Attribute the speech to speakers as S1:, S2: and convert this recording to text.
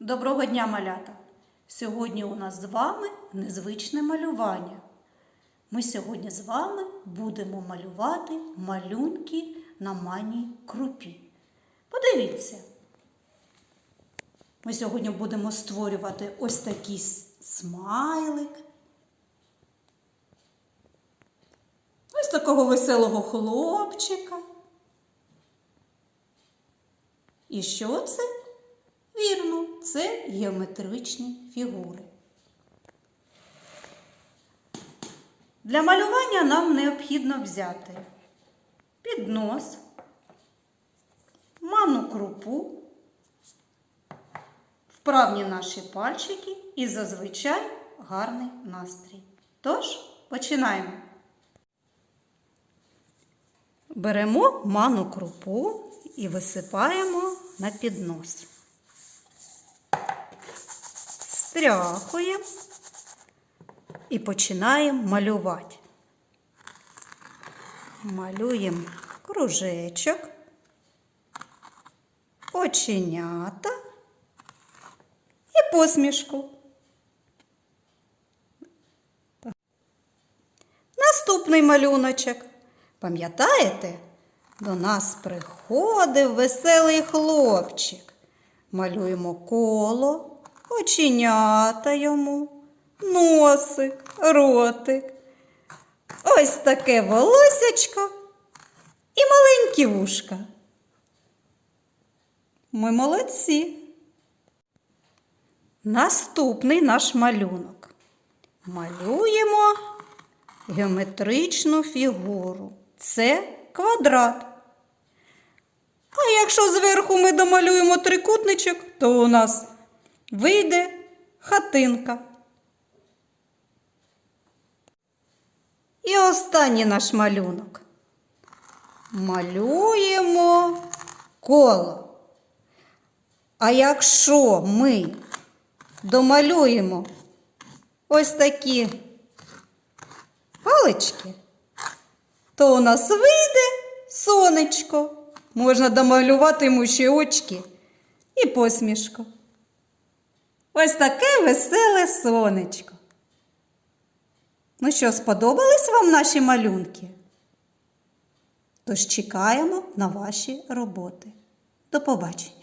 S1: Доброго дня, малята! Сьогодні у нас з вами незвичне малювання. Ми сьогодні з вами будемо малювати малюнки на маній крупі. Подивіться. Ми сьогодні будемо створювати ось такий смайлик. Ось такого веселого хлопчика. І що це? Це геометричні фігури. Для малювання нам необхідно взяти піднос, ману крупу, вправні наші пальчики і зазвичай гарний настрій. Тож, починаємо. Беремо ману крупу і висипаємо на піднос. Стряхуємо і починаємо малювати. Малюємо кружечок, оченята і посмішку. Наступний малюночок. Пам'ятаєте? До нас приходив веселий хлопчик. Малюємо коло, оченята йому, носик, ротик. Ось таке волосячко і маленькі вушка. Ми молодці. Наступний наш малюнок. Малюємо геометричну фігуру. Це квадрат. А якщо зверху ми домалюємо трикутничок, то у нас вийде хатинка. І останній наш малюнок. Малюємо коло. А якщо ми домалюємо ось такі палички, то у нас вийде сонечко. Можна домалювати йому ще очки і посмішку. Ось таке веселе сонечко. Ну що, сподобались вам наші малюнки? Тож чекаємо на ваші роботи. До побачення!